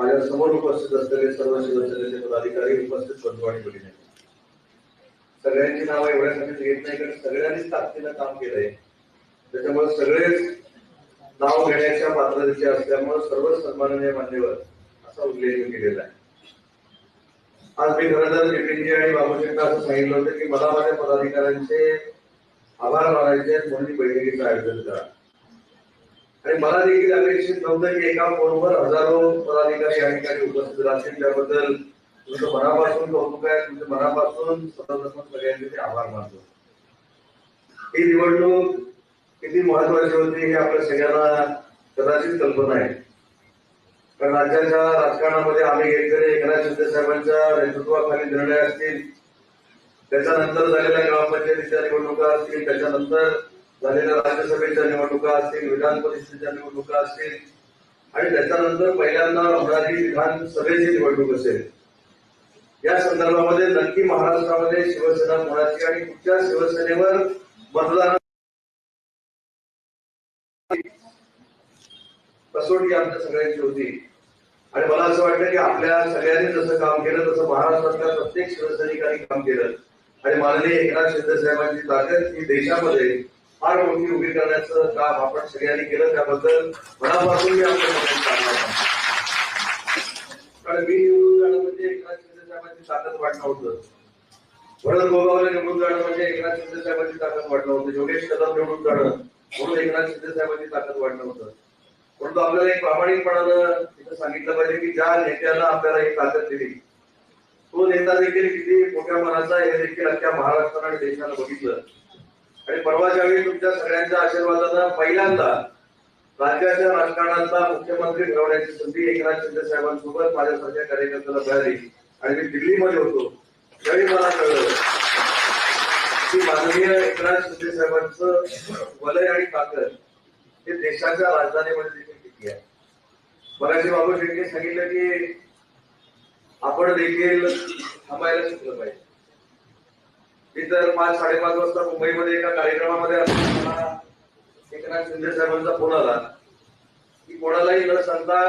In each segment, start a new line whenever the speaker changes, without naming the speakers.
माझ्यासमोर उपस्थित असलेले सर्व शिवसेनेचे पदाधिकारी उपस्थित बंधू आणि भगिनी. सगळ्यांची नावं एवढ्यासाठी घेत नाही कारण सगळ्यांनीच ताकदीनं काम केलंय. त्याच्यामुळे सगळेच नाव घेण्याच्या पात्रतेचे असल्यामुळे सर्व सन्माननीय मान्यवर असा उल्लेख केलेला आहे. आज मी खरं तर नितीनजी आणि बाबूजींना असं सांगितलं होतं की मला माझ्या पदाधिकाऱ्यांचे आभार मानायचे म्हणून बैठकीचं आयोजन करा आणि मला देखील अपेक्षित नव्हतं की एका फोनवर हजारो पदाधिकारी या ठिकाणी उपस्थित राहतील त्याबद्दल तुमचं मनापासून कौतुक आहे. तुमच्या मनापासून सगळ्यांचे ते आभार मानतो. ही निवडणूक किती महत्वाची होती हे आपल्या सगळ्यांना कदाचित कल्पना आहे. कारण राज्याच्या राजकारणामध्ये आम्ही घेतलेले एकनाथ शिंदे साहेबांच्या नेतृत्वाखाली निर्णय असतील. त्याच्यानंतर झालेल्या ग्रामपंचायतीच्या निवडणुका असतील. त्याच्यानंतर झालेल्या राज्यसभेच्या निवडणुका असतील विधान परिषदेच्या निवडणुका असतील आणि त्याच्यानंतर पहिल्यांदा होणारी विधानसभेची निवडणूक असेल. या संदर्भामध्ये नक्की महाराष्ट्रामध्ये शिवसेना कोणाची आणि कुठच्या शिवसेनेवर मतदान कसोटी आमच्या सगळ्यांची होती. आणि मला असं वाटतं की आपल्या सगळ्यांनी जसं काम केलं तसं महाराष्ट्रातल्या प्रत्येक शिवसैनिकांनी काम केलं. आणि माननीय एकनाथ शिंदे साहेबांची ताकद ही देशामध्ये फार मोठी उभी करण्याचं काम आपण सगळ्यांनी केलं त्याबद्दल मनापासून मी आपलं कारण मी निवडून जाणं म्हणजे एकनाथ शिंदे साहेबांची ताकद वाटणं होतं. वडद गोगावला निवडून जाणं म्हणजे एकनाथ शिंदे साहेबांची ताकद वाटणं होतं. योगेश कदम निवडून जाणं म्हणून एकनाथ शिंदे साहेबांची ताकद वाटणं होतं. परंतु आपल्याला एक प्रामाणिकपणानं तिथं सांगितलं पाहिजे की ज्या नेत्यानं आपल्याला ही ताकद दिली तो नेता देखील किती मोठ्या मनाचा हे देखील अख्ख्या महाराष्ट्रानं आणि बघितलं. आणि परवाच्या वेळी तुमच्या सगळ्यांच्या आशीर्वादाचा पहिल्यांदा राज्याच्या राजकारणाचा मुख्यमंत्री ठरवण्याची संधी एकनाथ शिंदे साहेबांसोबत माझ्यासारख्या कार्यकर्त्याला मिळाली आणि मी दिल्लीमध्ये होतो त्यावेळी मला कळलं की माननीय एकनाथ शिंदे साहेबांचं वलय आणि ताकद हे देशाच्या राजधानीमध्ये देखील किती आहे. मगाशी बाबू शेट्टी सांगितलं की आपण देखील थांबायला शिकलं पाहिजे. मी तर पाच साडेपाच वाजता मुंबईमध्ये एका कार्यक्रमामध्ये असताना एकनाथ शिंदे साहेबांचा फोन आला. की कोणालाही न सांगता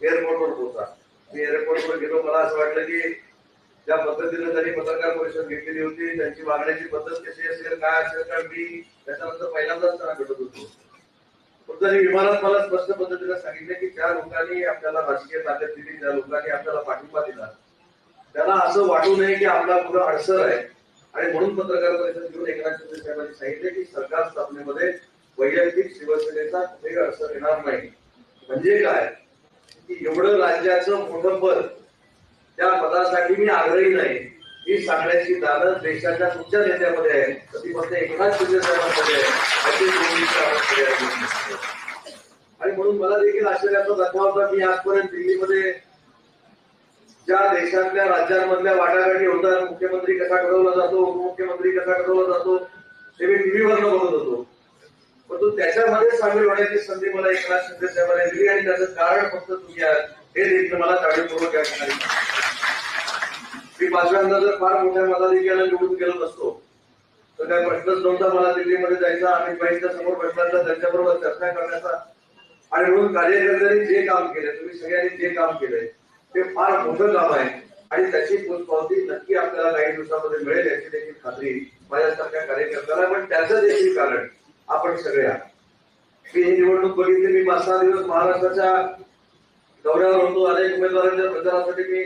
एअरपोर्टवर पोहोचा. मी एअरपोर्टवर गेलो. मला असं वाटलं की ज्या पद्धतीने त्यांनी पत्रकार परिषद घेतलेली होती त्यांची वागण्याची पद्धत कशी असेल काय असेल कारण मी त्याच्यानंतर पहिल्यांदाच त्यांना भेटत होतो. पण त्यांनी विमानात मला स्पष्ट पद्धतीने सांगितले की ज्या लोकांनी आपल्याला राजकीय ताकद दिली ज्या लोकांनी आपल्याला पाठिंबा दिला त्याला असं वाटू नये की आपला मुलं अडसर आहे. आणि म्हणून पत्रकार परिषद घेऊन एकनाथ शिंदे साहेबांनी सांगितले की सरकार स्थापनेमध्ये वैयक्तिक शिवसेनेचा कुठेही असर येणार नाही. म्हणजे काय? की एवढं राज्याचं मोठं पद त्या पदासाठी मी आग्रही नाही. ही सांगण्याची दाद देशाच्या कुठच्या नेत्यामध्ये आहे. तर ती फक्त एकनाथ शिंदे साहेबांमध्ये आहे. आणि म्हणून मला देखील आश्चर्याचा दाखवा होता मी आजपर्यंत दिल्लीमध्ये ज्या देशातल्या राज्यांमधल्या वाटाघाटी होतात मुख्यमंत्री कसा ठरवला जातो उपमुख्यमंत्री कसा ठरवला जातो ते मी टीव्हीवर बघत होतो. परंतु त्याच्यामध्ये सामील होण्याची संधी मला एकनाथ शिंदे साहेबांनी दिली आणि त्याचं कारण फक्त तुम्ही आहात. हे देखील मला जाणीवपूर्वक या ठिकाणी मी पाचव्यांदा जर फार मोठ्या मताधिक्याला निवडून गेलो नसतो तर काय प्रश्नच नव्हता मला दिल्लीमध्ये जायचा आणि बाईंच्या समोर बसण्याचा त्यांच्याबरोबर चर्चा करण्याचा. आणि म्हणून कार्यकर्त्यांनी जे काम केले तुम्ही सगळ्यांनी जे काम केलंय ते फार मोठं काम आहे. आणि त्याची पोचपावती नक्की आपल्याला काही दिवसामध्ये मिळेल याची देखील खात्री माझ्यासारख्या कार्यकर्त्याला पण त्याचं देखील कारण आपण सगळे आहात. मी ही निवडणूक बघितली मी पाच सहा दिवस महाराष्ट्राच्या दौऱ्यावर होतो. अनेक उमेदवारांच्या प्रचारासाठी मी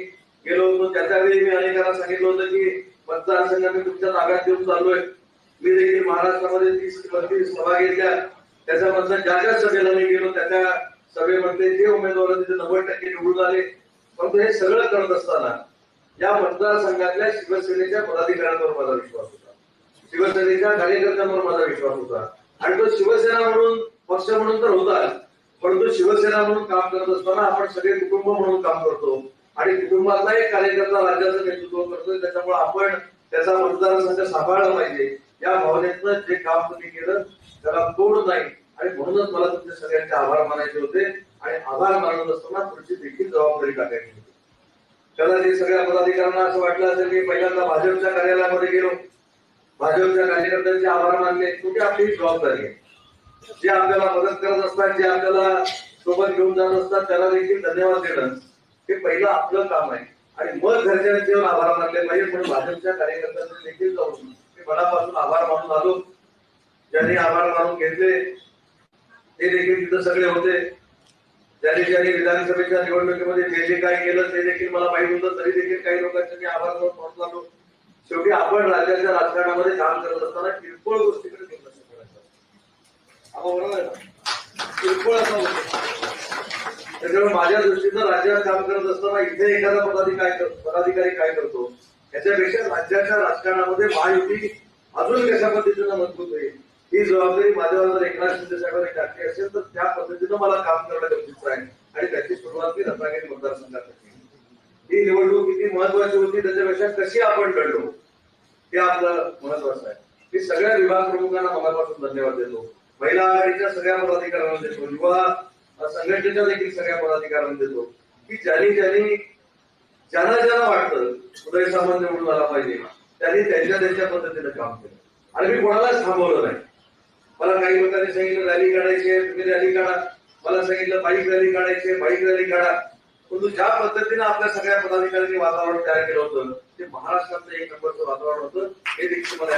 गेलो होतो. त्याच्यावेळी मी अनेकांना सांगितलं होतं की मतदारसंघ मी तुमच्या ताब्यात देऊन चाललोय. मी देखील महाराष्ट्रामध्ये तीस बत्तीस सभा घेतल्या. त्याच्यामधनं ज्या ज्या सभेला मी गेलो त्या त्या सभेमध्ये जे उमेदवार तिथे नव्वद टक्के निवडून आले. परंतु हे सगळं करत असताना या मतदारसंघातल्या शिवसेनेच्या पदाधिकाऱ्यांवर माझा विश्वास होता. शिवसेनेच्या कार्यकर्त्यांवर माझा विश्वास होता. आणि तो शिवसेना म्हणून पक्ष म्हणून तर होताच परंतु शिवसेना म्हणून काम करत असताना आपण सगळे कुटुंब म्हणून काम करतो. आणि कुटुंबातला एक कार्यकर्ता राज्याचं नेतृत्व करतोय. त्याच्यामुळे आपण त्याचा मतदारसंघ सांभाळला पाहिजे. या भावनेतनं जे काम तुम्ही केलं त्याला तोड नाही. आणि म्हणूनच मला तुमच्या सगळ्यांचे आभार मानायचे होते. आणि आभार मानत असताना तुमची देखील जबाबदारी टाकायची होती. कदाचित सगळ्या पदाधिकाऱ्यांना असं वाटलं असेल की पहिल्यांदा भाजपच्या कार्यालयामध्ये गेलो. भाजपच्या कार्यकर्त्यांचे आभार मानले. कुठे आपली जबाबदारी आहे? जे आपल्याला मदत करत असतात जे आपल्याला सोबत घेऊन जात असतात त्याला देखील धन्यवाद देणं हे पहिलं आपलं काम आहे. आणि मग घरच्यांचे आभार मानले पाहिजे. म्हणून भाजपच्या कार्यकर्त्यांचे देखील जाऊन मी मनापासून आभार मानून आलो. ज्यांनी आभार मानून घेतले ते देखील तिथं सगळे होते. त्या ज्यांनी विधानसभेच्या निवडणुकीमध्ये जे जे काय केलं ते देखील मला माहीत होतं. तरी देखील काही लोकांचे मी आभार म्हणून पोहोचला शेवटी आपण राज्याच्या राजकारणामध्ये काम करत असताना किरकोळ गोष्टीकडे दुर्लक्ष करायचं आपण बरोबर आहे ना? किरकोळ असं त्याच्यामुळे माझ्या दृष्टीनं राज्यात काम करत असताना इथे एखादा पदाधिकारी पदाधिकारी काय करतो? याच्यापेक्षा राज्याच्या राजकारणामध्ये महायुती अजून कशा पद्धतीनं मजबूत होईल? ही जबाबदारी माझ्यावर जर एकनाथ शिंदे साहेबांनी टाकली असेल तर त्या पद्धतीनं मला काम करणं गरजेचं आहे. आणि त्याची सुरुवात मी रत्नागिरी मतदारसंघात केली. ही निवडणूक किती महत्वाची होती त्याच्यापेक्षा कशी आपण लढलो हे आपलं महत्वाचं आहे. मी सगळ्या विभाग प्रमुखांना मनापासून धन्यवाद देतो. महिला आघाडीच्या सगळ्या पदाधिकाऱ्यांना देतो युवा संघटनेच्या देखील सगळ्या पदाधिकाऱ्यांना देतो. की ज्यांनी ज्यांनी ज्यांना ज्यांना वाटतं उदय सामंत निवडून आला पाहिजे त्यांनी त्यांच्या त्यांच्या पद्धतीनं काम केलं. आणि मी कोणालाच थांबवलं नाही. मला काही लोकांनी सांगितलं रॅली काढायची आहे तुम्ही रॅली काढा. मला सांगितलं बाईक रॅली काढायची आहे बाईक रॅली काढा. परंतु ज्या पद्धतीनं आपल्या सगळ्या पदाधिकाऱ्यांनी वातावरण तयार केलं होतं ते महाराष्ट्रातलं एक नंबरचं वातावरण होतं हे देखील मला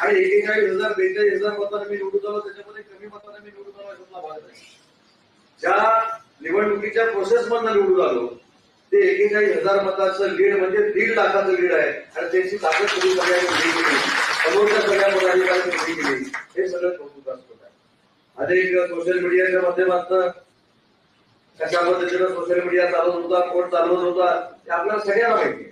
आणि एकेचाळीस हजार बेचाळीस हजार मतांना मी निवडून आलो त्याच्यामध्ये कमी मतांना मी निवडून आलो याच्यातला भाग नाही. ज्या निवडणुकीच्या प्रोसेस मधनं निवडून आलो ते एकेचाळीस हजार मताचं लीड म्हणजे दीड लाखाचं लीड आहे. आणि त्यांची ताकद तुम्ही सगळ्यांनी समोरच्या सगळ्या केली. हे सगळं कौतुकास्पद अनेक सोशल मीडियाच्या माध्यमातून कशा पद्धतीनं सोशल मीडिया चालवत होता कोण चालवत होता हे आपल्याला सगळ्यांना माहिती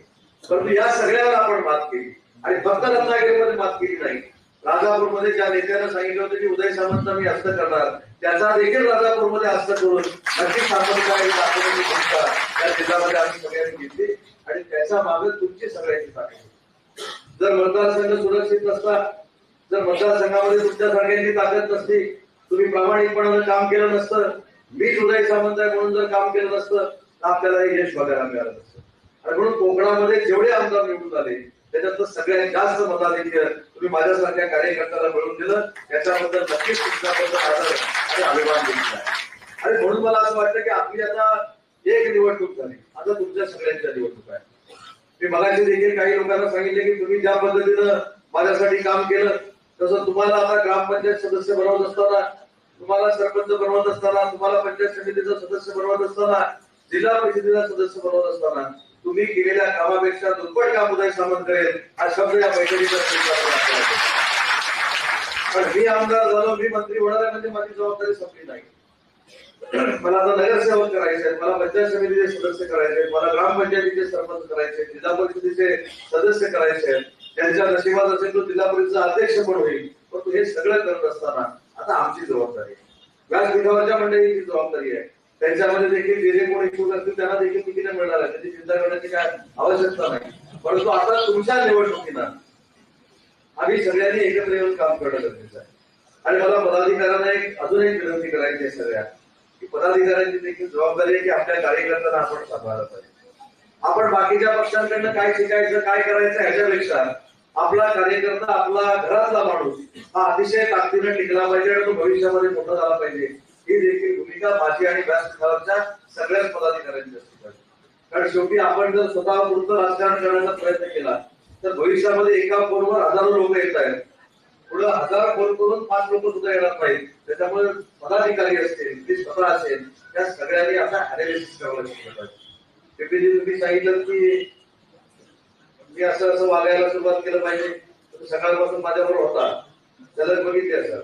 परंतु या सगळ्यावर आपण मात केली. आणि फक्त रत्नागिरीमध्ये मात केली नाही. राजापूरमध्ये ज्या नेत्यानं सांगितलं होतं की उदय सामंत मी हस्त करणार त्याचा देखील राजापूरमध्ये हस्त करून नक्की स्थापन करायची दाखवण्याची भूमिका त्या जिल्ह्यामध्ये आम्ही सगळ्यांनी घेतली. आणि त्याच्यामागे तुमची सगळ्यांची ताकद जर मतदारसंघ सुरक्षित नसता जर मतदारसंघामध्ये तुमच्या सगळ्यांची ताकद नसती तुम्ही प्रामाणिकपणानं काम केलं नसतं मी उदय सामंत आहे म्हणून जर काम केलं नसतं तर आपल्याला हे यश बघायला मिळालं नसतं. आणि म्हणून कोकणामध्ये जेवढे आमदार निवडून आले त्याच्यात सगळ्यात जास्त मताधिक्य तुम्ही माझ्यासारख्या कार्यकर्त्याला मिळवून दिलं याच्याबद्दल नक्कीच तुमच्याबद्दल आदर आणि अभिमान दिलेला आहे. आणि म्हणून मला असं वाटतं की आपली आता एक निवडणूक झाली. आता तुमच्या सगळ्यांच्या निवडणूक आहे मी मगाशी देखील काही लोकांना सांगितले की तुम्ही ज्या पद्धतीनं माझ्यासाठी काम केलं तसं तुम्हाला आता ग्रामपंचायत सदस्य बनवत असताना तुम्हाला सरपंच बनवत असताना तुम्हाला पंचायत समितीचा सदस्य बनवत असताना जिल्हा परिषदेचा सदस्य बनवत असताना तुम्ही केलेल्या कामापेक्षा दुप्पट काम उदय सामंत करेल हा शब्द या बैठकीचा पण मी आमदार झालो मी मंत्री होणार आहे म्हणजे माझी जबाबदारी संपली नाही. मला आता नगरसेवक करायचे आहेत मला पंचायत समितीचे सदस्य करायचे आहेत मला ग्रामपंचायतीचे सरपंच करायचे जिल्हा परिषदेचे सदस्य करायचे आहेत. नशिबात असेल तो जिल्हा परिषदेचा अध्यक्ष पण होईल. परंतु हे सगळं करत असताना आता आमची जबाबदारी आहे. व्यासपीठावरच्या मंडळीची जबाबदारी आहे. त्यांच्यामध्ये देखील जे जे कोण इच्छुक असतील त्यांना देखील तिकीट मिळणार आहे त्याची चिंता करण्याची काय आवश्यकता नाही. परंतु आता तुमच्या निवडणुकीनं आम्ही सगळ्यांनी एकत्र येऊन काम करणं गरजेचं आहे. आणि मला पदाधिकाऱ्यांना एक अजून एक विनंती करायची आहे सगळ्या की पदाधिकाऱ्यांची देखील जबाबदारी आहे की आपल्या कार्यकर्त्यांना आपण सांभाळलं पाहिजे आपण बाकीच्या पक्षांकडनं काय शिकायचं काय करायचं ह्याच्यापेक्षा आपला कार्यकर्ता आपला घरातला माणूस हा अतिशय ताकदीनं टिकला पाहिजे आणि तो भविष्यामध्ये मोठा झाला पाहिजे. ही देखील भूमिका माझी आणि व्यासपीठावरच्या सगळ्याच पदाधिकाऱ्यांची असली पाहिजे कारण शेवटी आपण जर स्वतः पुरतं राजकारण करण्याचा प्रयत्न केला तर भविष्यामध्ये एका फोनवर हजारो लोक येत आहेत. पुढे हजार फोन करून पाच लोक सुद्धा येणार नाहीत. त्याच्यामुळे पदाधिकारी असतील ते स्वतः असेल त्या सगळ्यांनी आता अनालिसिस करावं पाहिजे तुम्ही सांगितलं की मी असं असं वागायला सुरुवात केलं पाहिजे. सकाळपासून माझ्याबरोबर होता. त्याला बघितले असं.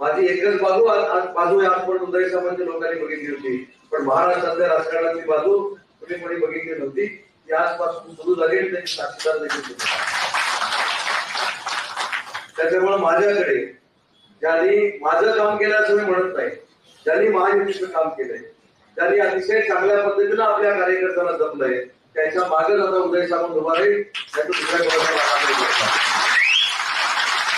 माझी एकच बाजू आज बाजू आहे आज पण उदय सामंत लोकांनी बघितली होती. पण महाराष्ट्रातल्या राजकारणाची बाजू तुम्ही कोणी बघितली नव्हती. ती आजपासून सुरू झाली आणि त्याची साक्षीदार देखील सुरू झाली. त्याच्यामुळे माझ्याकडे ज्यांनी माझं काम केलं असं मी म्हणत नाही. ज्यांनी महायुतीचं काम केलंय त्यांनी अतिशय चांगल्या पद्धतीनं आपल्या कार्यकर्त्यांना जपलंय त्याच्यामागे आता उदय सामंत उभा राहील त्याचं दुसऱ्या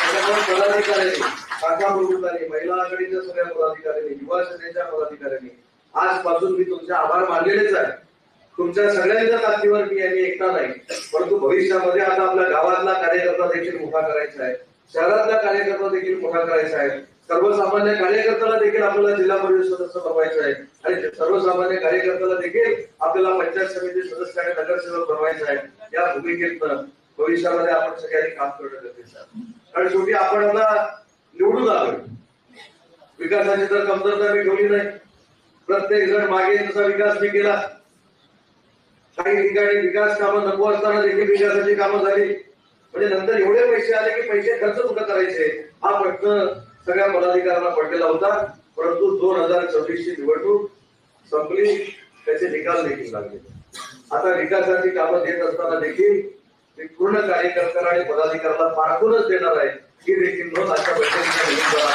त्याच्यामुळे पदाधिकाऱ्यांनी काका प्रमुखांनी महिला आघाडीच्या सगळ्या पदाधिकाऱ्यांनी युवा सेनेच्या पदाधिकाऱ्यांनी आजपासून मी तुमचे आभार मानलेलेच आहे. तुमच्या सगळ्यांच्या ताकदीवर मी यांनी एकटा नाही परंतु भविष्यामध्ये आता आपल्या गावातला कार्यकर्ता देखील उभा करायचा आहे. शहरातला कार्यकर्ता देखील मोठा करायचा आहे. सर्वसामान्य कार्यकर्त्याला देखील आपल्याला जिल्हा परिषद सदस्य बनवायचं आहे. आणि सर्वसामान्य कार्यकर्त्याला देखील आपल्याला पंचायत समिती सदस्य आणि नगरसेवक बनवायचं आहे. या भूमिकेतनं भविष्यामध्ये आपण सगळ्यांनी काम करणं गरजेचं आहे. कारण शेवटी आपण आता निवडून आलोय. विकासाची तर कमतरता मी ठेवली नाही. प्रत्येक जण मागे तसा विकास मी केला. काही ठिकाणी विकास कामं नको असताना देखील विकासाची कामं झाली. म्हणजे नंतर एवढे पैसे आले की पैसे खर्च कुठं करायचे? हा प्रश्न सगळ्या पदाधिकाऱ्यांना पडलेला होता. परंतु दोन हजार सव्वीस ची निवडणूक संपली. त्याचे निकाल देखील लागले. आता विकासाची कामं देत असताना देखील मी पूर्ण कार्यकर्त्याला आणि पदाधिकाऱ्याला पाठवूनच देणार आहे. ही देखील नोंद अशा बैठकीच्या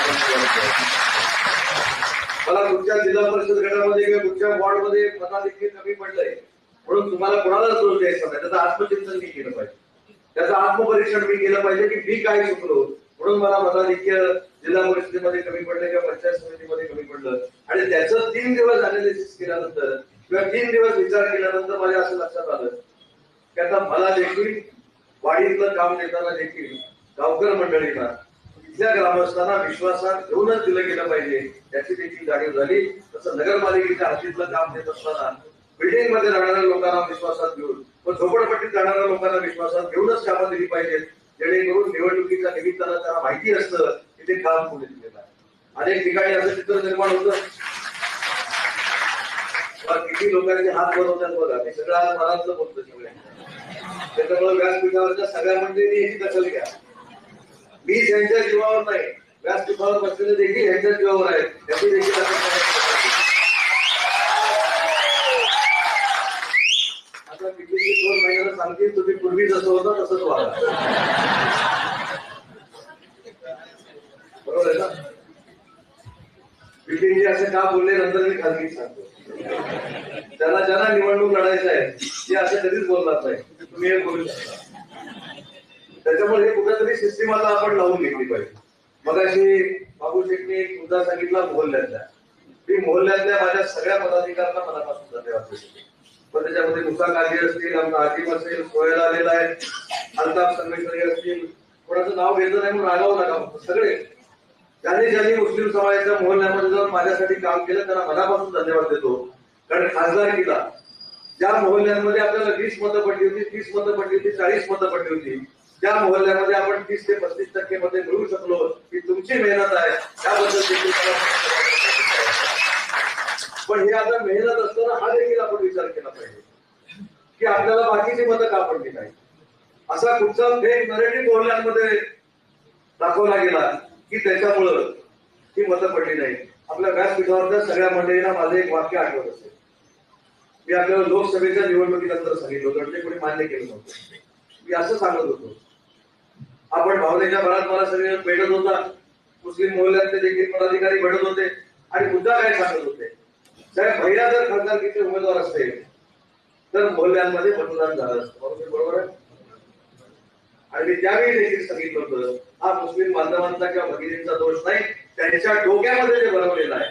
मला कुठच्या जिल्हा परिषद गटामध्ये किंवा कुठच्या वॉर्डमध्ये मताधिक्य कमी पडलंय. म्हणून तुम्हाला कोणालाच दोष द्यायचा नाही. त्याचं आत्मचिंतन मी केलं पाहिजे. त्याचं आत्मपरीक्षण मी केलं पाहिजे की मी काय चुकलो. म्हणून मला मताधिक्य जिल्हा परिषदेमध्ये कमी पडलं किंवा पंचायत समितीमध्ये कमी पडलं. आणि त्याचं तीन दिवस अनालिसिस केल्यानंतर किंवा तीन दिवस विचार केल्यानंतर माझ्या असं लक्षात आलं. की आता मला देखील वाडीतलं काम देताना देखील गावकर मंडळींना इथल्या ग्रामस्थांना विश्वासात घेऊनच दिलं गेलं पाहिजे. याची देखील जाणीव झाली. तसं नगरपालिकेच्या हातीतलं काम देत असताना बिल्डिंगमध्ये राहणाऱ्या लोकांना विश्वासात घेऊन व झोपडपट्टीत राहणाऱ्या लोकांना विश्वासात घेऊनच कामं दिली पाहिजेत जेणेकरून निवडणुकीच्या निमित्तानं त्यांना माहिती असतं की ते काम कोणी दिलेलं आहे. अनेक ठिकाणी असं चित्र निर्माण होतं. किती लोकांचे हात बनवतात बघा मी सगळं आज मनातलं बोलतो सगळ्या. त्याच्यामुळे व्यासपीठावरच्या सगळ्या मंडळींनी याची दखल घ्या. मी त्यांच्या जीवावर नाही व्यासपीठावर बसलेले देखील यांच्या जीवावर आहेत. त्याची देखील दखल घ्यायला पाहिजे. आता किती दोन महिन्याला सांगतील तुम्ही पूर्वी जसं होतं तसंच वागा. बरोबर आहे ना? बिपिनजी असे का बोलले नंतर मी खाजगी सांगतो. त्याला ज्यांना निवडणूक लढायचं आहे ते असं कधीच बोलणार नाही. तुम्ही हे बोलू शकता. त्याच्यामुळे हे कुठेतरी सिस्टीम आता आपण लावून घेतली पाहिजे. मग अशी बाबू शेटने एक मुद्दा सांगितला मोहल्ल्यातल्या. मी मोहल्ल्यातल्या माझ्या सगळ्या पदाधिकाऱ्यांना मनापासून धन्यवाद देतो. पण त्याच्यामध्ये मुसा काजी असतील आमचा आजीम असेल सोहेल आलेला आहे अल्ताप संगमेश्वरी असतील कोणाचं नाव घेतलं नाही म्हणून रागावं नका सगळे. ज्यांनी ज्यांनी मुस्लिम समाजाच्या मोहल्ल्यामध्ये जाऊन माझ्यासाठी काम केलं त्यांना मनापासून धन्यवाद देतो. कारण खासदारकीला ज्या मोहल्ल्यांमध्ये आपल्याला वीस मतं पडली होती तीस मतं पडली होती चाळीस मतं पडली होती त्या मोहल्ल्यामध्ये आपण तीस ते पस्तीस टक्के मध्ये मिळू शकलो ही तुमची मेहनत आहे. त्याबद्दल देखील पण हे आता मेहनत असताना हा देखील आपण विचार केला पाहिजे. की आपल्याला बाकीची मतं का पडली नाही असा कुठचा फेक नरेटिव्ह बोलण्यामध्ये दाखवला गेला की त्याच्यामुळं ती मतं पडली नाही आपल्या व्यासपीठावरच्या सगळ्या मंडळींना माझं एक वाक्य आठवत असेल. मी आपल्याला लोकसभेच्या निवडणुकीनंतर सांगितलं होतं आणि ते कोणी मान्य केलं नव्हतं. मी असं सांगत होतो. आपण भावनेच्या भरात मला सगळे भेटत होता. मुस्लिम मोहल्ल्यातले देखील पदाधिकारी भेटत होते आणि मुद्दा काय सांगत होते? साहेब भैया जर खासदारकीचे उमेदवार असते तर मोहल्ल्यांमध्ये मतदान झालं असतं. बरोबर आहे? आणि मी त्यावेळी देखील सांगितलं होतं हा मुस्लिम बांधवांचा किंवा भगिनींचा दोष नाही त्यांच्या डोक्यामध्ये जे बनवलेला आहे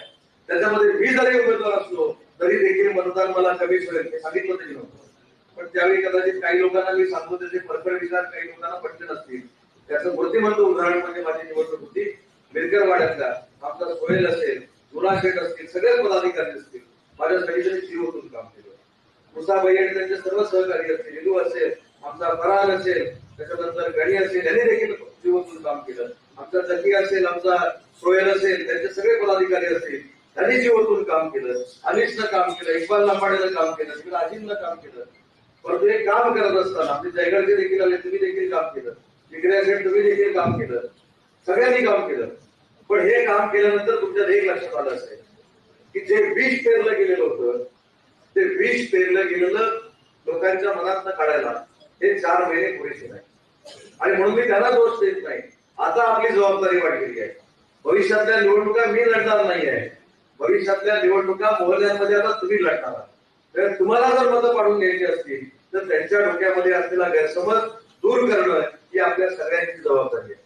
त्याच्यामध्ये मी जरी उमेदवार असलो तरी देखील मतदान मला कमीच होईल हे सांगितलं तरी नव्हतं. पण त्यावेळी कदाचित काही लोकांना मी सांगतो त्याचे फरफर विचार काही लोकांना पटले नसतील. त्याचं मूर्तिमंत उदाहरण म्हणजे माझी निवडणूक होती. मिरकरवाड्यातला आमचा सोहेल असेल गुना शेठ असतील सगळेच पदाधिकारी असतील. माझ्या त्यांनी जीवतून काम केलं. मुसाबाई आणि त्यांचे सर्व सहकारी असतील हिंदू असेल आमचा फरार असेल त्याच्यानंतर गणी असेल यांनी देखील जीवतून काम केलं. आमचा जकी असेल आमचा सोयल असेल त्यांचे सगळे पदाधिकारी असतील त्यांनी जीवंतून काम केलं. अनिशनं काम केलं इक्बाल लंबाडेनं काम केलं तिकडे अजिमनं काम केलं. परंतु हे काम करत असताना आपले जयगडचे देखील आले तुम्ही देखील काम केलं. तिकडे असेल तुम्ही देखील काम केलं. सगळ्यांनी काम केलं. पण हे काम केल्यानंतर तुमच्या एक लक्षात आलं असेल की जे विष पेरलं गेलेलं होतं ते विष पेरलं गेलेलं लोकांच्या मनात काढायला हे चार महिने पुरेसे नाही आणि म्हणून मी त्याला दोष देत नाही. आता आपली जबाबदारी वाढलेली आहे. भविष्यातल्या निवडणुका मी लढणार नाही आहे. भविष्यातल्या निवडणुका मोहल्ल्यांमध्ये आता तुम्ही लढणार आहात. तर तुम्हाला जर मतं पाडून घ्यायची असतील तर त्यांच्या डोक्यामध्ये असलेला गैरसमज दूर करणं ही आपल्या सगळ्यांची जबाबदारी आहे.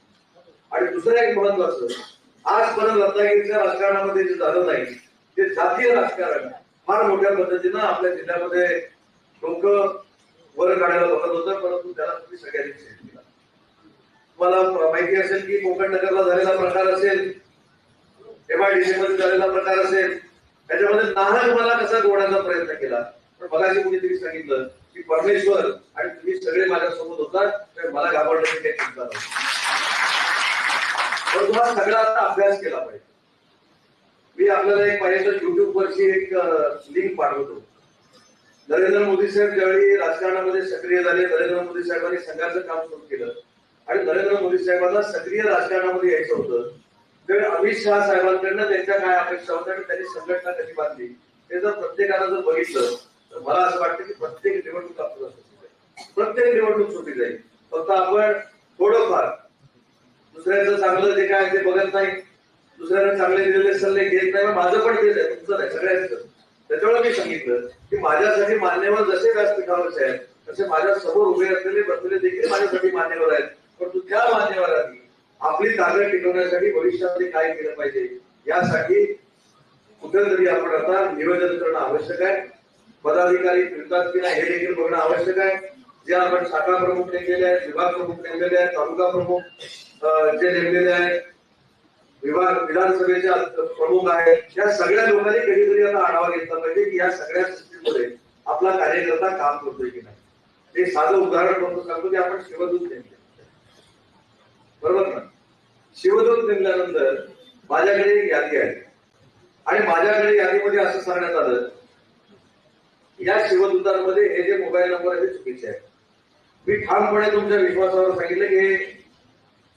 आणि दुसरं एक महत्वाचं आजपर्यंत रत्नागिरीच्या राजकारणामध्ये जे झालं नाही ते जातीय राजकारण फार मोठ्या पद्धतीनं आपल्या जिल्ह्यामध्ये लोक वर काढायला बघत होतं परंतु त्याला तुम्ही सगळ्यांनी सेट केला. तुम्हाला माहिती असेल की कोकण नगरला झालेला प्रकार असेल एमआयडीसी मध्ये झालेला प्रकार असेल त्याच्यामध्ये नाहक मला कसा गोवण्याचा प्रयत्न केला? पण मगाशी कुणीतरी सांगितलं की परमेश्वर आणि तुम्ही सगळे माझ्यासोबत होतात तर मला घाबरण्याची काही चिंता नाही पण तुम्हाला आता अभ्यास केला पाहिजे. मी आपल्याला एक पाहिजे युट्यूब वरची एक लिंक पाठवतो. नरेंद्र मोदी साहेब ज्यावेळी राजकारणामध्ये सक्रिय झाले नरेंद्र मोदी साहेबांनी संघाचं काम सुरू केलं. आणि नरेंद्र मोदी साहेबांना सक्रिय राजकारणामध्ये यायचं होतं. त्यावेळी अमित शहा साहेबांकडनं त्यांच्या काय अपेक्षा होत्या आणि त्यांनी संघटना कधी बांधली ते जर प्रत्येकाला जर बघितलं तर मला असं वाटतं की प्रत्येक निवडणूक आपल्याला सोपी जाईल. प्रत्येक निवडणूक सोपी जाईल. फक्त आपण थोडंफार दुसऱ्याचं चांगलं जे काय ते बघत नाही. दुसऱ्याने चांगले दिलेले सल्ले घेत नाही माझं पण घेत आहे तुमचं नाही सगळ्यांचं. त्याच्यामुळे मी सांगितलं की माझ्यासाठी मान्यवर जसे व्यासपीठावरचे आहेत तसे माझ्यासमोर उभे असलेले बसलेले देखील माझ्यासाठी मान्यवर आहेत. परंतु त्या मान्यवरांनी आपली ताकद टिकवण्यासाठी भविष्यामध्ये काय केलं पाहिजे यासाठी कुठेतरी आपण आता नियोजन करणं आवश्यक आहे. पदाधिकारी फिरतात की नाही हे देखील बघणं आवश्यक आहे. जे आपण शाखा प्रमुख नेमलेले आहेत विभाग प्रमुख नेमलेले आहेत तालुका प्रमुख जे नेमलेले आहेत विभाग विधानसभेचे प्रमुख आहेत. या सगळ्या लोकांनी कधीतरी आता आढावा घेतला पाहिजे की या सगळ्या सिस्टीममध्ये आपला कार्यकर्ता काम करतोय की नाही. हे साधं उदाहरण म्हणून सांगतो की आपण शिवदूत नेमले. बरोबर ना शिवदूत नेमल्यानंतर माझ्याकडे एक यादी आहे. आणि माझ्याकडे यादीमध्ये असं सांगण्यात आलं या शिवदूतांमध्ये हे जे मोबाईल नंबर आहे ते चुकीचे आहेत. मी ठामपणे तुमच्या विश्वासावर सांगितलं की हे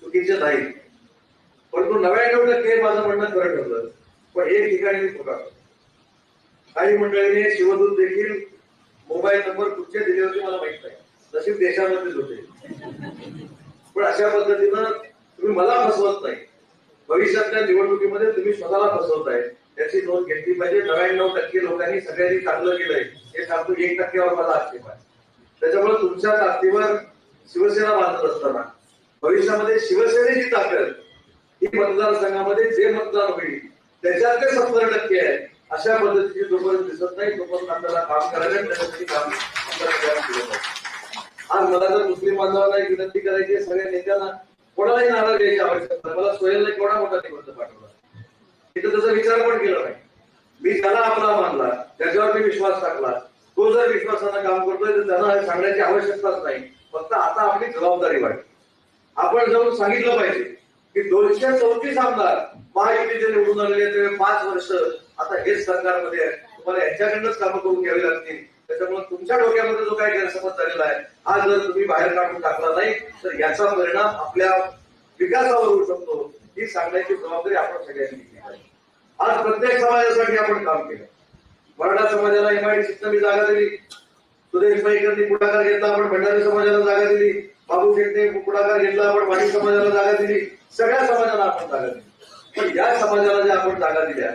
चुकीचे नाही परंतु नव्याण्णव टक्के माझं म्हणणं खरं ठरलं. पण एक ठिकाणी मी चुका काही मंडळीने शिवदूत देखील मोबाईल नंबर कुठचे दिले होते मला माहीत नाही. नशीब देशामध्येच होते. पण अशा पद्धतीनं तुम्ही मला फसवत नाही. भविष्यातल्या निवडणुकीमध्ये तुम्ही स्वतःला फसवताय. त्याची नोंद घेतली पाहिजे. नव्याण्णव टक्के लोकांनी सगळ्यांनी चांगलं केलंय. हे सांगतो एक टक्क्यावर मला आक्षेप आहे. त्याच्यामुळे तुमच्या ताकदीवर शिवसेना बांधत असताना भविष्यामध्ये शिवसेनेची ताकद मतदारसंघामध्ये जे मतदान होईल त्याच्यातले सत्तर टक्के आहे अशा पद्धतीची जोपर्यंत दिसत नाही तोपर्यंत आपल्याला काम करायला काम आज मला जर मुस्लिम बांधवांना एक विनंती करायची आहे, सगळ्या नेत्यांना कोणालाही नाराज घ्यायची आवश्यकता नाही. मला सोहेलने कोणा मोठा निबंध पाठवला? तिथं त्याचा विचार पण केला नाही? मी त्याला आपला मानला त्याच्यावर मी विश्वास टाकला. तो जर विश्वासानं काम करतोय तर त्यांना हे सांगण्याची आवश्यकताच नाही. फक्त आता आपली जबाबदारी वाटते आपण जाऊन सांगितलं पाहिजे. की दोनशे चौतीस आमदार महायुतीचे निवडून आलेले ते पाच वर्ष आता हेच सरकारमध्ये आहे तुम्हाला यांच्याकडनंच कामं करून घ्यावी लागतील. त्याच्यामुळे तुमच्या डोक्यामध्ये जो काही गैरसमज झालेला आहे हा जर तुम्ही बाहेर काढून टाकला नाही तर याचा परिणाम आपल्या विकासावर होऊ शकतो ही सांगण्याची जबाबदारी आपण सगळ्यांनी घेतली पाहिजे आज प्रत्येक समाजासाठी आपण काम केलं. मराठा समाजाला एमआयडीसीतनं सिस्टम जागा दिली. सुरेश भाईकरनी पुढाकार घेतला आपण भंडारी समाजाला जागा दिली. बाबू शेटने पुढाकार घेतला आपण वाणी समाजाला जागा दिली सगळ्या समाजाला आपण जागा दिली. पण या समाजाला ज्या आपण जागा दिल्या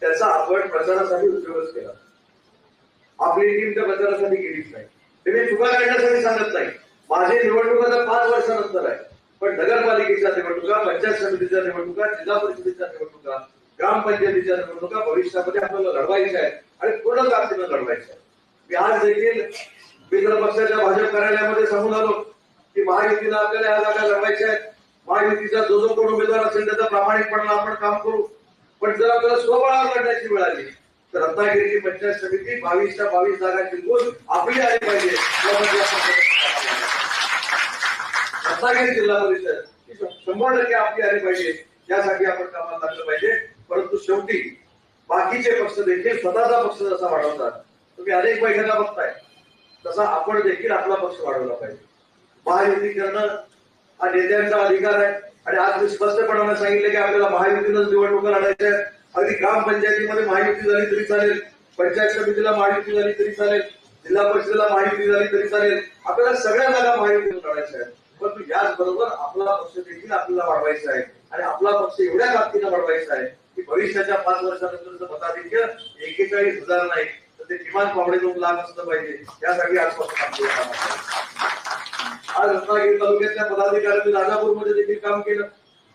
त्याचा आपण प्रचारासाठी उपयोगच केला. आपली टीम त्या प्रचारासाठी गेलीच नाही. ते मी चुका काढण्यासाठी सांगत नाही. माझी निवडणूक आता पाच वर्षानंतर आहे. पण नगरपालिकेच्या निवडणुका पंचायत समितीच्या निवडणुका जिल्हा परिषदेच्या निवडणुका ग्रामपंचायतीच्या निवडणुका भविष्यामध्ये आपल्याला लढवायच्या आहेत आणि पूर्ण ताकदीनं लढवायच्या आहेत. मी आज देखील मित्र पक्षाच्या भाजप कार्यालयामध्ये सांगून आलो. की महायुतीला आपल्याला या जागा लढवायच्या आहेत महायुतीचा जो जो कोण उमेदवार असेल त्याचा प्रामाणिकपणाला आपण काम करू. पण जर आपल्याला स्वबळावर लढण्याची वेळ आली तर रत्नागिरीची पंचायत समिती बावीसच्या बावीस जागा जिंकून आपली आली पाहिजे. रत्नागिरी जिल्हा परिषद शंभर टक्के आपली आली पाहिजे. यासाठी आपण कामाला लागलं पाहिजे. परंतु शेवटी बाकीचे पक्ष देखील स्वतःचा पक्ष जसा वाढवतात तुम्ही अनेक बैठका बघताय तसा आपण देखील आपला पक्ष वाढवला पाहिजे. महायुती करणं हा नेत्यांचा अधिकार आहे. आणि आज मी स्पष्टपणाने सांगितले की आपल्याला महायुतीनंच निवडणुका लढायच्या आहेत. अगदी ग्रामपंचायतीमध्ये महायुती झाली तरी चालेल. पंचायत समितीला महायुती झाली तरी चालेल. जिल्हा परिषदेला महायुती झाली तरी चालेल. आपल्याला सगळ्या जागा महायुतीनं लढायच्या आहेत. परंतु याचबरोबर आपला पक्ष देखील आपल्याला वाढवायचा आहे. आणि आपला पक्ष एवढ्या ताकदीनं वाढवायचा आहे की भविष्याच्या पाच वर्षानंतरचं मताधिक्य एकेचाळीस हजार नाही. तर ते किमान पावणे दोन लाख असलं पाहिजे. यासाठी आजपासून आज रत्नागिरी तालुक्यातल्या पदाधिकाऱ्यांनी राजापूरमध्ये देखील काम केलं.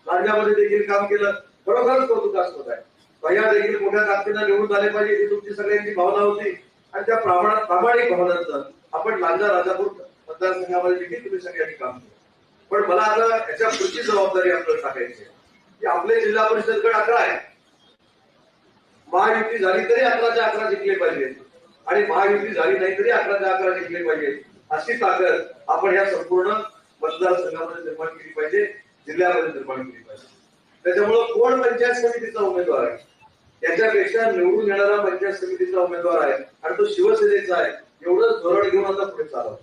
राज्यामध्ये देखील काम केलं. खरोखरच कौतुकास्पद आहे. भैया देखील मोठ्या ताकदीनं निवडून आले पाहिजे ही तुमची सगळ्यांची भावना होती. आणि त्या प्रमाणात प्रामाणिक भावनांचं आपण लांजा राजापूर मतदारसंघामध्ये देखील तुम्ही सगळ्यांनी काम केलं. पण मला आता याच्या पुढची जबाबदारी आपल्याला टाकायची की आपले जिल्हा परिषद गट अकरा आहे. महायुती झाली तरी अकराच्या अकरा जिंकले पाहिजे आणि महायुती झाली नाही तरी अकराच्या अकरा जिंकले पाहिजे अशी ताकद आपण या संपूर्ण मतदारसंघामध्ये निर्माण केली पाहिजे जिल्ह्यामध्ये निर्माण केली पाहिजे. त्याच्यामुळं कोण पंचायत समितीचा उमेदवार आहे? त्याच्यापेक्षा निवडून येणारा पंचायत समितीचा उमेदवार आहे आणि तो शिवसेनेचा आहे एवढंच धोरण घेऊन आता पुढे चालवतो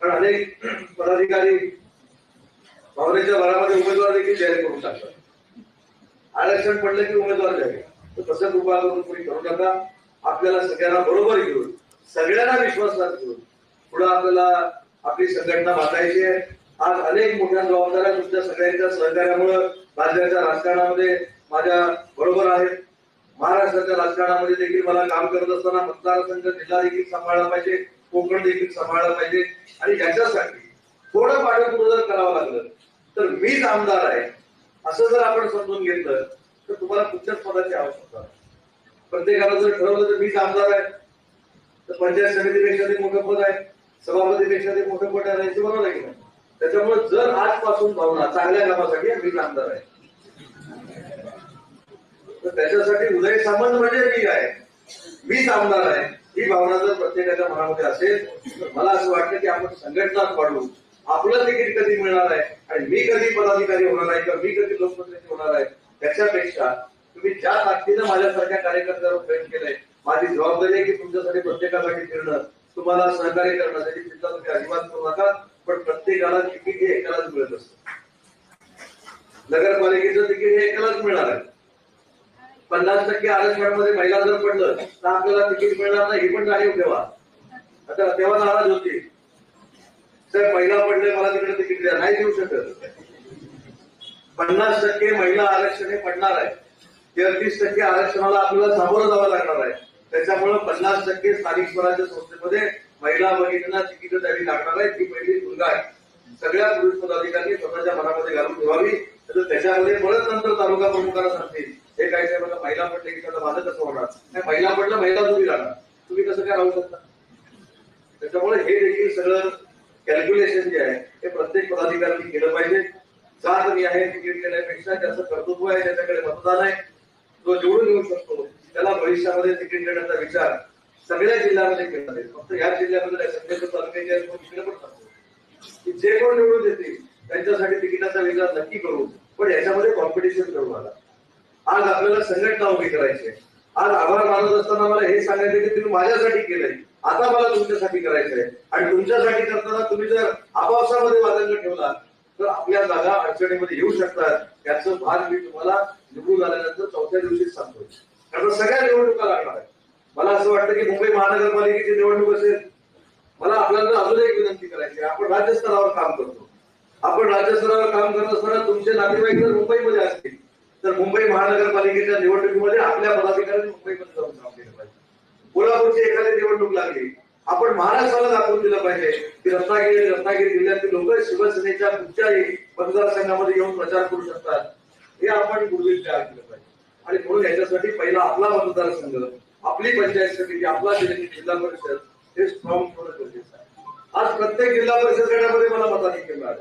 कारण अनेक पदाधिकारी भावनेच्या भरामध्ये उमेदवार देखील जाहीर करून टाकतात आरक्षण पडलं की उमेदवार जाहीर. तर तसं कृपा करून कोणी करू नका. आपल्याला सगळ्यांना बरोबर घेऊन सगळ्यांना विश्वासात घेऊन पुढे आपल्याला आपली संघटना बांधायची आहे. आज अनेक मोठ्या जबाबदाऱ्या तुमच्या सगळ्यांच्या सहकार्यामुळे राज्याच्या राजकारणामध्ये माझ्या बरोबर आहेत. महाराष्ट्राच्या राजकारणामध्ये देखील मला काम करत असताना मतदारसंघ जिल्हा देखील सांभाळला पाहिजे कोकण देखील सांभाळला पाहिजे. आणि याच्यासाठी थोडं पाठपुढं जर करावं लागलं तर मीच आमदार आहे असं जर आपण समजून घेतलं तर तुम्हाला कुठल्याच पदाची आवश्यकता प्रत्येकाला जर ठरवलं तर मीच आमदार आहे. तर पंचायत समितीपेक्षा ते मोठं पद आहे. सभापतीपेक्षा ते मोठे मोठे आहे याची बरोबर आहे की त्याच्यामुळे जर आजपासून भावना चांगल्या कामासाठी मी आमदार आहे. तर त्याच्यासाठी उदय सामंत म्हणजे मी आहे. मीच आमदार आहे. ही भावना जर प्रत्येकाच्या मनामध्ये असेल तर मला असं वाटतं की आपण संघटनात वाढू. आपलं तिकीट कधी मिळणार आहे? आणि मी कधी पदाधिकारी होणार आहे किंवा मी कधी लोकप्रतिनिधी होणार आहे? त्याच्यापेक्षा तुम्ही ज्या ताकदीनं माझ्यासारख्या कार्यकर्त्यावर प्रयत्न केलंय माझी जबाबदारी आहे की तुमच्यासाठी प्रत्येकासाठी फिरणं. तुम्हाला सहकार्य करण्यासाठी चिंता तुम्ही अजिबात करू नका पण प्रत्येकाला तिकीट हे एकालाच मिळत असत. नगरपालिकेचं तिकीट हे एकालाच मिळणार आहे. पन्नास टक्के आरक्षणामध्ये महिला जर पडलं तर आपल्याला तिकीट मिळणार नाही ही पण जाणीव ठेवा. आता तेव्हा नाराज होती सर महिला पडले मला तिकडे तिकीट द्या. नाही देऊ शकत. पन्नास टक्के महिला आरक्षण हे पडणार आहे. तेहतीस टक्के आरक्षणाला आपल्याला सामोरं जावं लागणार आहे. त्याच्यामुळे पन्नास टक्के स्थानिक स्वराज्य संस्थेमध्ये महिला बहिणींना तिकीट द्यावी लागणार आहे ती पहिली मुलगा आहे. सगळ्या पुरुष पदाधिकाऱ्यांनी स्वतःच्या मनामध्ये घालून ठेवावी तर त्याच्यामध्ये परत नंतर तालुका प्रमुखाला सांगतील हे काय साहेब महिला म्हटलं की त्याला माझं कसं होणार. नाही महिला म्हटलं महिला तुम्ही राहणार तुम्ही कसं काय राहू शकता? त्याच्यामुळे हे देखील सगळं कॅल्क्युलेशन जे आहे हे प्रत्येक पदाधिकाऱ्यांनी केलं पाहिजे. जात मी आहे तिकीट केल्यापेक्षा त्याचं कर्तृत्व आहे त्याच्याकडे मतदान आहे. तो निवडून येऊ शकतो. त्याला भविष्यामध्ये तिकीट देण्याचा विचार सगळ्या जिल्ह्यामध्ये केला जाईल. फक्त या जिल्ह्यामध्ये संघर्ष तालुक्याचे पण इकडे पण सांगतो. की जे कोण निवडून देतील त्यांच्यासाठी तिकिटाचा विचार नक्की करू. पण याच्यामध्ये कॉम्पिटिशन करू आला आज आपल्याला संघटना उभी करायची आज आभार मानत असताना मला हे सांगायचं की तुम्ही माझ्यासाठी केलंय. आता मला तुमच्यासाठी करायचंय आणि तुमच्यासाठी करताना तुम्ही जर आपापसामध्ये वादंग ठेवला तर आपल्या जागा अडचणीमध्ये येऊ शकतात. त्याचं भान मी तुम्हाला निवडून आल्यानंतर चौथ्या दिवशीच सांगतो. त्याचा सगळ्या निवडणुका लागणार आहेत. मला असं वाटतं की मुंबई महानगरपालिकेची निवडणूक असेल मला आपल्याला अजून एक विनंती करायची आपण राज्यस्तरावर काम करतो. आपण राज्यस्तरावर काम करत असताना तुमचे नातेवाईक जर मुंबईमध्ये असतील तर मुंबई महानगरपालिकेच्या निवडणुकीमध्ये आपल्या पदाधिकाऱ्यांनी मुंबईमध्ये जाऊन काम केलं पाहिजे. कोल्हापूरची एखादी निवडणूक लागली आपण महाराष्ट्राला दाखवून दिलं पाहिजे की रत्नागिरी रत्नागिरी जिल्ह्यातील लोक शिवसेनेच्या कुठच्याही मतदारसंघामध्ये येऊन प्रचार करू शकतात. हे आपण गुरुवीर तयार केलं पाहिजे. आणि म्हणून याच्यासाठी पहिला आपला मतदारसंघ आपली पंचायत समिती आपला जिल्हा परिषद हे स्ट्रॉंग होणं गरजेचं आहे. आज प्रत्येक जिल्हा परिषद गटामध्ये मला मताधिक्य मिळालं.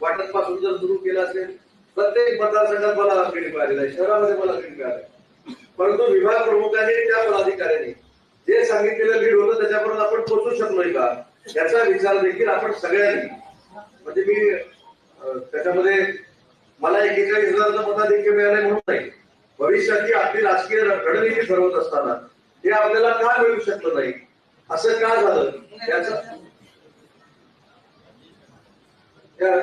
वाटत पासून जर सुरू केलं असेल प्रत्येक मतदारसंघात मला लीड मिळालेलं आहे शहरामध्ये मला लीड मिळालं परंतु विभाग प्रमुखांनी त्या पदाधिकाऱ्यांनी जे सांगितलेलं लीड होतं त्याच्यापर्यंत आपण पोहोचू शकलोय का? याचा विचार देखील आपण सगळ्यांनी म्हणजे मी त्याच्यामध्ये मला एकेचाळीस हजारचं मताधिक्य मिळाले म्हणून नाही. भविष्यातली आपली राजकीय रणनीती ठरवत असताना हे आपल्याला का मिळू शकलं नाही? असं का झालं? याचं या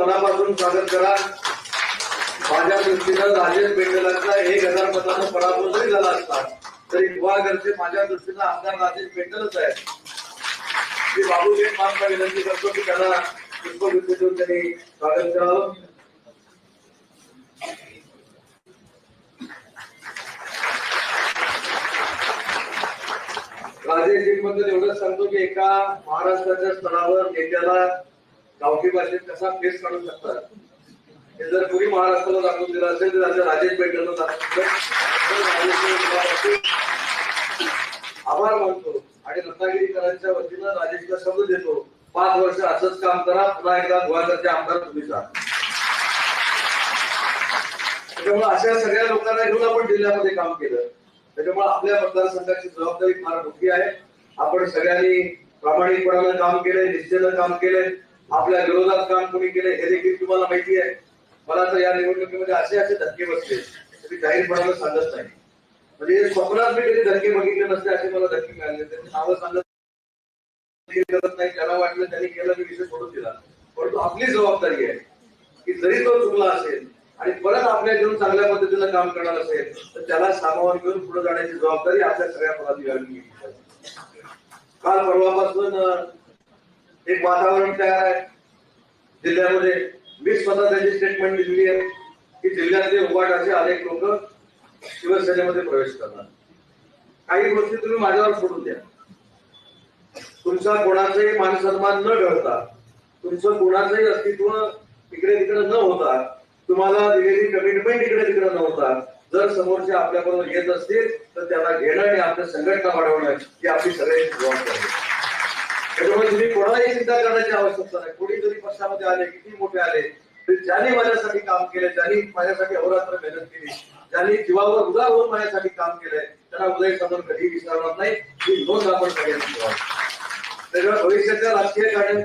मनापासून स्वागत करा. माझ्या दृष्टीनं राजेश पेंडलांचा एक हजार मतांचा पराभव जरी झाला असता तरी गुवागरचे माझ्या दृष्टीनं आमदार राजेश पेंडलच आहे मी बाबूजी मानता विनंती करतो की त्याला पुष्पगुच्छ देऊन त्यांनी स्वागत करावं. राजेशजींबद्दल एवढंच सांगतो की एका महाराष्ट्राच्या स्तरावर नेत्याला गावठी भाषेत कसा फेस काढू शकतात? हे जर कोणी महाराष्ट्राला दाखवून दिलं असेल तर आता राजेश पेटलला दाखवून आभार मानतो आणि रत्नागिरीकरांच्या वतीनं राजेशला शब्द देतो पाच वर्ष असंच काम करा पुन्हा एकदा गुहागरचे आमदार तुम्ही जा. त्यामुळे अशा सगळ्या लोकांना घेऊन आपण जिल्ह्यामध्ये काम केलं. त्याच्यामुळे आपल्या मतदारसंघाची जबाबदारी फार मोठी आहे. आपण सगळ्यांनी प्रामाणिकपणानं काम केलंय निश्चयानं काम केलंय. आपल्या विरोधात काम कोणी केलंय हे देखील तुम्हाला माहिती आहे. मला तर या निवडणुकीमध्ये असे असे धक्के बसले ते मी जाहीरपणानं सांगत नाही. म्हणजे स्वप्नात मी कधी धक्के बघितले नसते असे मला धक्के मिळाले त्यांनी नावं सांगत करत नाही. त्याला वाटलं त्यांनी केलं मी विषय सोडून दिला. परंतु आपली जबाबदारी आहे की जरी तो चुकला असेल आणि परत आपल्या घेऊन चांगल्या पद्धतीनं काम करणार असेल तर त्याला सामावून घेऊन पुढे जाण्याची जबाबदारी आपल्या सगळ्या पदाधिकाऱ्यांनी काल परवापासून एक वातावरण तयार आहे. जिल्ह्यामध्ये मी स्वतः त्याची स्टेटमेंट दिलेली आहे की जिल्ह्यातले असे अनेक लोक शिवसेनेमध्ये प्रवेश करणार काही गोष्टी तुम्ही माझ्यावर सोडून द्या. तुमचा कोणाचाही मानसन्मान न ठेवता तुमचं कोणाचंही अस्तित्व इकडे तिकडे न होता तुम्हाला दिलेली कमिटमेंट इकडे तिकडे नव्हता. जर समोरचे आपल्याबरोबर येत असतील तर त्याला घेणं आणि आपल्या संघटना वाढवणं ही आपली सगळ्यांची जबाबदारी त्याच्यामुळे तुम्ही कोणालाही चिंता करण्याची आवश्यकता नाही. कोणी जरी पक्षामध्ये आले किती मोठे आले तरी ज्याने माझ्यासाठी काम केले ज्यांनी माझ्यासाठी अहोरात्र मेहनत केली ज्यांनी जीवावर उदा होऊन माझ्यासाठी काम केलंय त्यांना उदय समोर कधी विसरणार नाही. ही नोंद आपण सगळ्यांनी त्याच्यामुळे भविष्याच्या राजकीय कार्य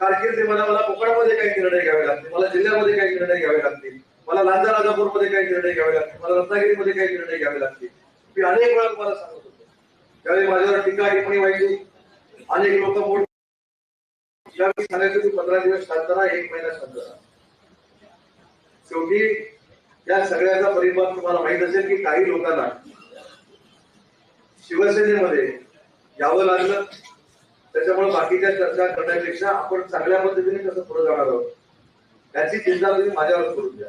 कारकिर्दीमध्ये मला काही निर्णय घ्यावे लागतील? मला जिल्ह्यामध्ये काही निर्णय घ्यावे लागतील? मला लांजा राजापूरमध्ये काही निर्णय घ्यावे लागतील? मला रत्नागिरीमध्ये काही निर्णय घ्यावे लागतील? मी अनेक वेळा तुम्हाला सांगत होतो. त्यावेळी माझ्यावर टीका टिप्पणी व्हायची. अनेक लोक मोठ सांगायचं की पंधरा दिवस शांत राहा एक महिना शांत राहा. शेवटी या सगळ्याचा परिणाम तुम्हाला माहीत असेल की काही लोकांना शिवसेनेमध्ये यावं लागलं. त्याच्यामुळे बाकीच्या चर्चा करण्यापेक्षा आपण चांगल्या पद्धतीने कसं पुढे जाणार आहोत याची चिंता तुम्ही माझ्यावर करून द्या.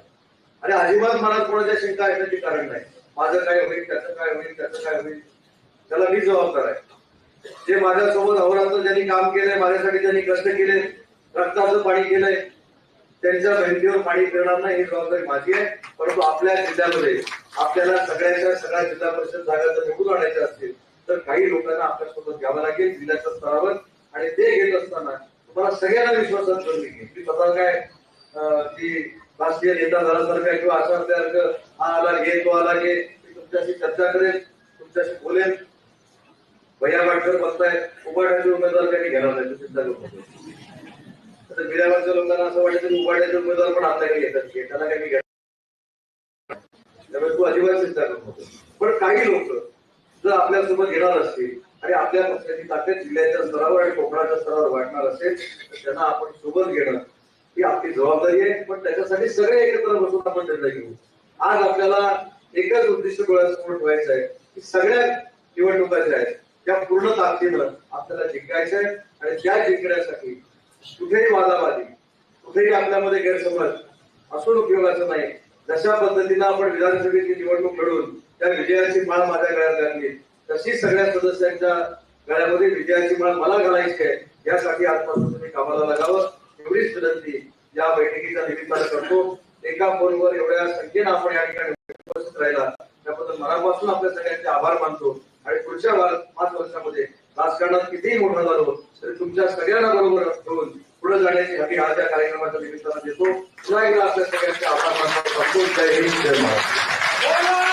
आणि अजिबात मनात कोणाच्या शंका येण्याचे कारण नाही. माझं काय होईल त्याचं काय होईल त्याचं काय होईल त्याला मी जबाबदार आहे. जे माझ्यासोबत अहोरात्र ज्यांनी काम केलंय माझ्यासाठी ज्यांनी कष्ट केले रक्ताचं पाणी केलंय त्यांच्या मेहनतीवर पाणी फिरणार नाही ही जबाबदारी माझी आहे. परंतु आपल्या जिल्ह्यामध्ये आपल्याला सगळ्याच्या सगळ्या जिल्हा परिषद जागा जर निवडून आणायच्या असतील. काही लोकांना आपल्यासोबत घ्यावं लागेल जिल्ह्याच्या स्तरावर आणि ते घेत असताना तुम्हाला सगळ्यांना विश्वासात करून घेईन मी स्वतः काय की राष्ट्रीय नेता झाल्यासारखं किंवा असं असल्यासारखं हा आला घे तो आला घे मी तुमच्याशी चर्चा करेन तुमच्याशी बोलेन. भैया वाटकर बघताय उभाट्याचे उमेदवार काही घेणार नाही चिंता करू नको. आता लोकांना असं वाटतं की उभाट्याचे उमेदवार पण आपल्याकडे येतात की त्याला काही घेणार त्यामुळे तू अजिबात चिंता करू. नको पण काही लोक जर आपल्यासोबत येणार असतील आणि आपल्या पक्षाची ताकद जिल्ह्याच्या स्तरावर आणि कोकणाच्या स्तरावर वाढणार असेल तर त्यांना आपण सोबत घेणं ही आपली जबाबदारी आहे. पण त्याच्यासाठी सगळे एकत्र बसून आपण निर्णय घेऊ. आज आपल्याला एकच उद्दिष्ट डोळ्यासमोर ठेवायचं आहे की सगळ्या निवडणुका ज्या आहेत त्या पूर्ण ताकदीनं आपल्याला जिंकायचं आहे आणि त्या जिंकण्यासाठी कुठेही वादावादी कुठेही आपल्यामध्ये गैरसमज असून उपयोगाचं नाही. जशा पद्धतीनं आपण विधानसभेची निवडणूक लढून त्या विजयाची माळ माझ्या गळ्यात घातली तशी सगळ्या सदस्यांच्या गळ्यामध्ये विजयाची माळ मला घालायची आहे. यासाठी आजपासून तुम्ही कामाला लागावं. एवढीच विनंती या बैठकीच्या निमित्तानं करतो. एका फोनवर एवढ्या संख्येनं आपण या ठिकाणी उपस्थित राहिला. त्याबद्दल मनापासून आपल्या सगळ्यांचे आभार मानतो. आणि पुढच्या पाच वर्षामध्ये राजकारणात कितीही मोठं झालो तरी तुमच्या सगळ्यांना बरोबर घेऊन पुढे जाण्याची हमी आज या कार्यक्रमाच्या निमित्तानं देतो. पुन्हा एकदा आपल्या सगळ्यांचे आभार मानतो. जय हिंद जय महाराष्ट्र.